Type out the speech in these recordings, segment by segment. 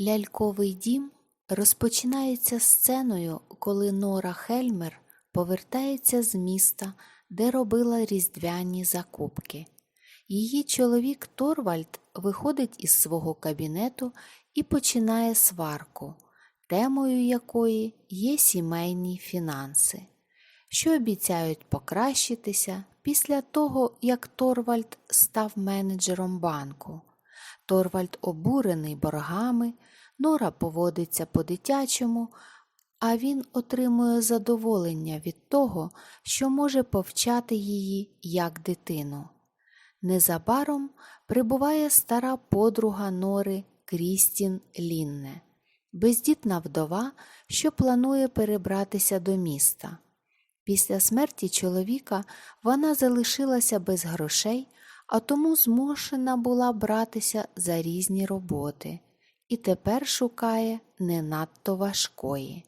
Ляльковий дім розпочинається сценою, коли Нора Хельмер повертається з міста, де робила різдвяні закупки. Її чоловік Торвальд виходить із свого кабінету і починає сварку, темою якої є сімейні фінанси, що обіцяють покращитися після того, як Торвальд став менеджером банку. Торвальд обурений боргами, Нора поводиться по-дитячому, а він отримує задоволення від того, що може повчати її як дитину. Незабаром прибуває стара подруга Нори Крістін Лінне, бездітна вдова, що планує перебратися до міста. Після смерті чоловіка вона залишилася без грошей, а тому змушена була братися за різні роботи і тепер шукає не надто важкої.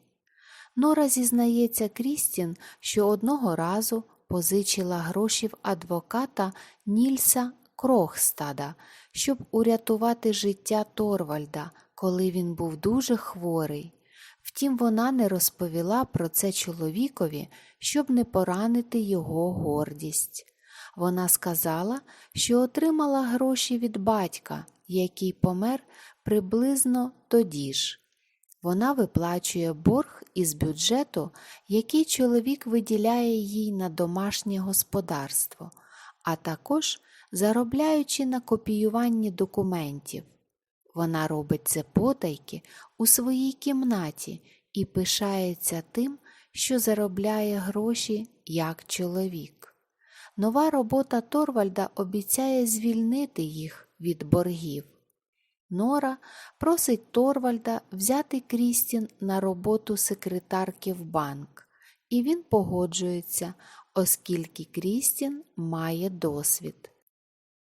Нора зізнається Крістін, що одного разу позичила гроші в адвоката Нільса Крохстада, щоб урятувати життя Торвальда, коли він був дуже хворий. Втім, вона не розповіла про це чоловікові, щоб не поранити його гордість. Вона сказала, що отримала гроші від батька, який помер приблизно тоді ж. Вона виплачує борг із бюджету, який чоловік виділяє їй на домашнє господарство, а також заробляючи на копіюванні документів. Вона робить це потайки у своїй кімнаті і пишається тим, що заробляє гроші як чоловік. Нова робота Торвальда обіцяє звільнити їх від боргів. Нора просить Торвальда взяти Крістін на роботу секретарки в банк, і він погоджується, оскільки Крістін має досвід.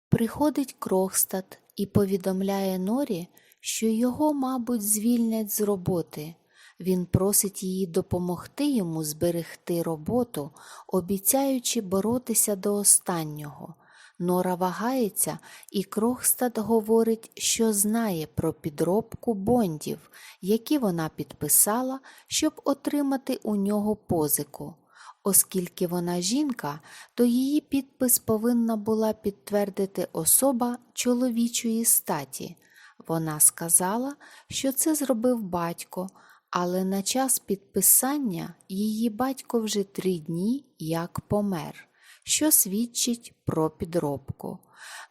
Приходить Крохстад і повідомляє Норі, що його, мабуть, звільнять з роботи. Він просить її допомогти йому зберегти роботу, обіцяючи боротися до останнього. Нора вагається, і Крохстад говорить, що знає про підробку бондів, які вона підписала, щоб отримати у нього позику. Оскільки вона жінка, то її підпис повинна була підтвердити особа чоловічої статі. Вона сказала, що це зробив батько, але на час підписання її батько вже три дні як помер, що свідчить про підробку.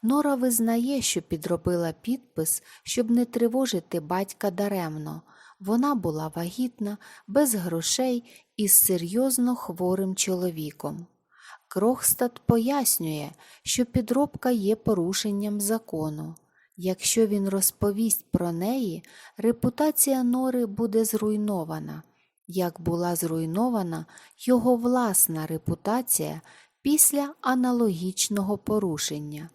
Нора визнає, що підробила підпис, щоб не тривожити батька даремно. Вона була вагітна, без грошей і з серйозно хворим чоловіком. Крохстад пояснює, що підробка є порушенням закону. Якщо він розповість про неї, репутація Нори буде зруйнована, як була зруйнована його власна репутація після аналогічного порушення.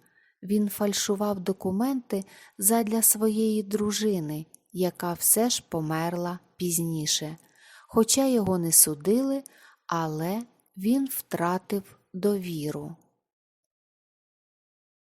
Він фальшував документи задля своєї дружини, яка все ж померла пізніше. Хоча його не судили, але він втратив довіру.